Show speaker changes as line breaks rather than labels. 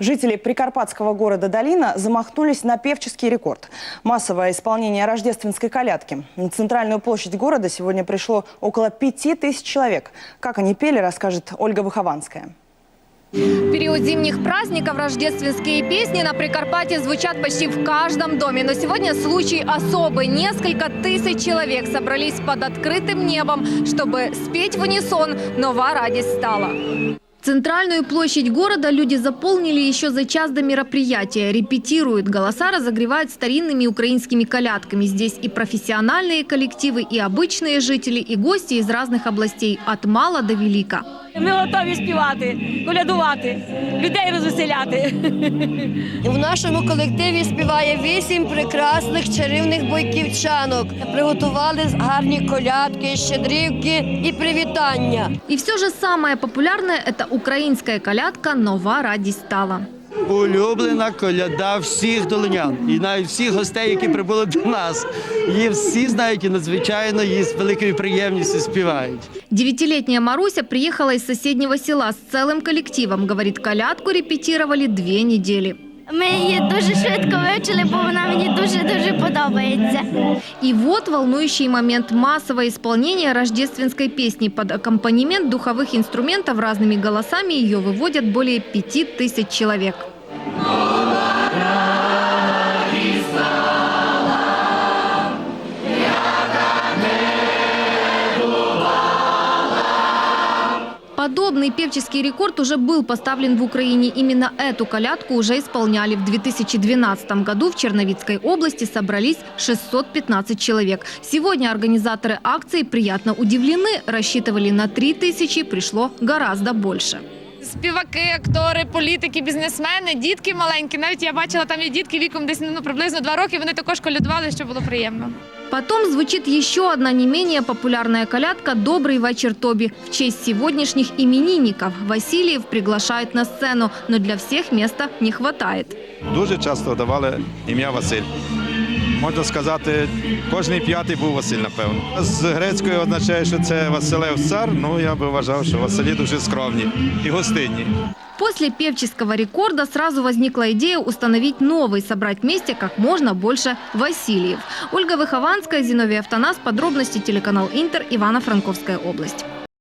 Жители прикарпатского города Долина замахнулись на певческий рекорд. Массовое исполнение рождественской колядки. На центральную площадь города сегодня пришло около пяти тысяч человек. Как они пели, расскажет Ольга Выхованская.
В период зимних праздников рождественские песни на Прикарпатье звучат почти в каждом доме. Но сегодня случай особый. Несколько тысяч человек собрались под открытым небом, чтобы спеть в унисон «Нова радость стала». Центральную площадь города люди заполнили еще за час до мероприятия. Репетируют, голоса разогревают старинными украинскими колядками. Здесь и профессиональные коллективы, и обычные жители, и гости из разных областей, от мала до велика.
Ми готові співати, колядувати, людей розвеселяти.
В нашому колективі співає вісім прекрасних чарівних бойківчанок. Приготували гарні колядки, щедрівки і привітання.
І все ж саме популярне це українська колядка «Нова радість стала».
Улюблена коляда всіх долинян і навіть всіх гостей, які прибули до нас. Її всі знають і надзвичайно її з великою приємністю співають.
Дев'ятилітня Маруся приїхала із сусіднього села з цілим колективом. Говорить, колядку репетировали дві недели.
Ми її дуже швидко вивчили, бо вона мені дуже-дуже подобається.
И вот волнующий момент массового исполнения рождественской песни. Под аккомпанемент духовых инструментов разными голосами ее выводят более пяти тысяч человек. Подобный певческий рекорд уже был поставлен в Украине. Именно эту колядку уже исполняли. В 2012 году в Черновицкой области собрались 615 человек. Сегодня организаторы акции приятно удивлены. Рассчитывали на 3 тысячи, пришло гораздо больше.
Співаки, актори, політики, бізнесмени, дітки маленькі. Навіть я бачила, там є дітки віком десь ну, приблизно два роки. Вони також колядували, що було приємно.
Потом звучит еще одна не менее популярная колядка «Добрый вечер, Тоби» в честь сегодняшних именинников. Васильев приглашают на сцену, но для всех места не хватает.
Дуже часто давали ім'я Василь. Можна сказати, кожний п'ятий був Василь, напевно. З грецької означає, що це Василев цар. Ну я би вважав, що Василі дуже скромні і гостинні.
После певческого рекорда сразу возникла идея установить новый, собрать вместе как можно больше Васильев. Ольга Выхованская, Зиновий Автонас, подробности телеканал Интер, Ивано-Франковская область.